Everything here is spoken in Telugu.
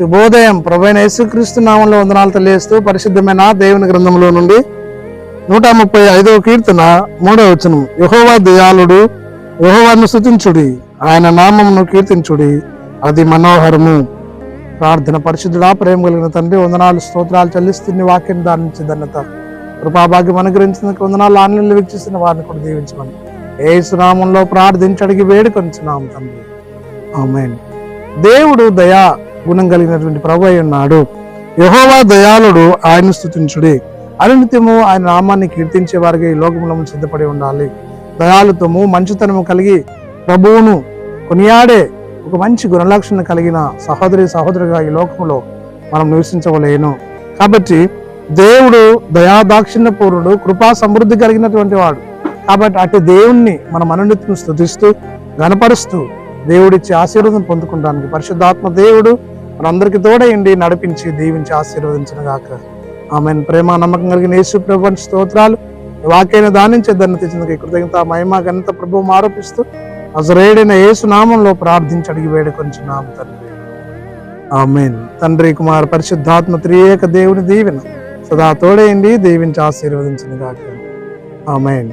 శుభోదయం. ప్రభైన యేసుక్రీస్తు నామంలో వందనాలు తెలియజేస్తూ పరిశుద్ధమైన దేవుని గ్రంథంలో నుండి నూట ముప్పై ఐదవ కీర్తన మూడవ వచనం. యహోవా దయాళుడు యహోవాను స్థుతించుడి ఆయన నామమును కీర్తించుడి. అది మనోహరము. ప్రార్థన పరిశుద్ధుడా ప్రేమ కలిగిన తండ్రి వందనాలు స్తోత్రాలు చెల్లిస్తున్న వాక్యం దానించి ధన్యత. కృపాభాగ్యం అనుగ్రహించినందుకు వందనాలు ఆన్లైన్లో వీక్షిస్తున్న వారిని కూడా దీవించమని. ఏ సునామంలో ప్రార్థించడికి అడిగి వేడుకొంచున్నాం తండ్రి. ఆమె దేవుడు దయా గుణం కలిగినటువంటి ప్రభు అయి ఉన్నాడు. యహోవా దయాళుడు ఆయన స్థుతించుడే అనునిత్యము ఆయన నామాన్ని కీర్తించే వారికి ఈ లోకంలో సిద్ధపడి ఉండాలి. దయాలుతము మంచితనము కలిగి ప్రభువును కొనియాడే ఒక మంచి గుణలక్షణ కలిగిన సహోదరి సహోదరుగా ఈ లోకంలో మనం నివసించవలేను. కాబట్టి దేవుడు దయాదాక్షిణ్య పూర్ణుడు కృపా సమృద్ధి కలిగినటువంటి వాడు. కాబట్టి అటు దేవుణ్ణి మనం అనునిత్యం స్థుతిస్తూ గనపరుస్తూ దేవుడిచ్చి ఆశీర్వాదం పొందుకుంటానికి పరిశుద్ధాత్మ దేవుడు మనందరికి తోడయండి నడిపించి దీవించి ఆశీర్వదించిన గాక. ఆమె ప్రేమ నమ్మకం కలిగిన యేసు ప్రభు స్తోత్రాలు. ఈ వాక్యాన్ని దానించే దాన్ని తెచ్చినందుకు కృతజ్ఞత మహిమ ఘనత ప్రభు ఆరోపిస్తూ అసరేడైన యేసు నామంలో ప్రార్థించి అడిగి నామ తండ్రి. ఆమెన్. తండ్రి కుమార్ పరిశుద్ధాత్మ త్రియేక దేవుని దీవెన సదా తోడేయండి దీవించి ఆశీర్వదించిన గాక. ఆమెన్.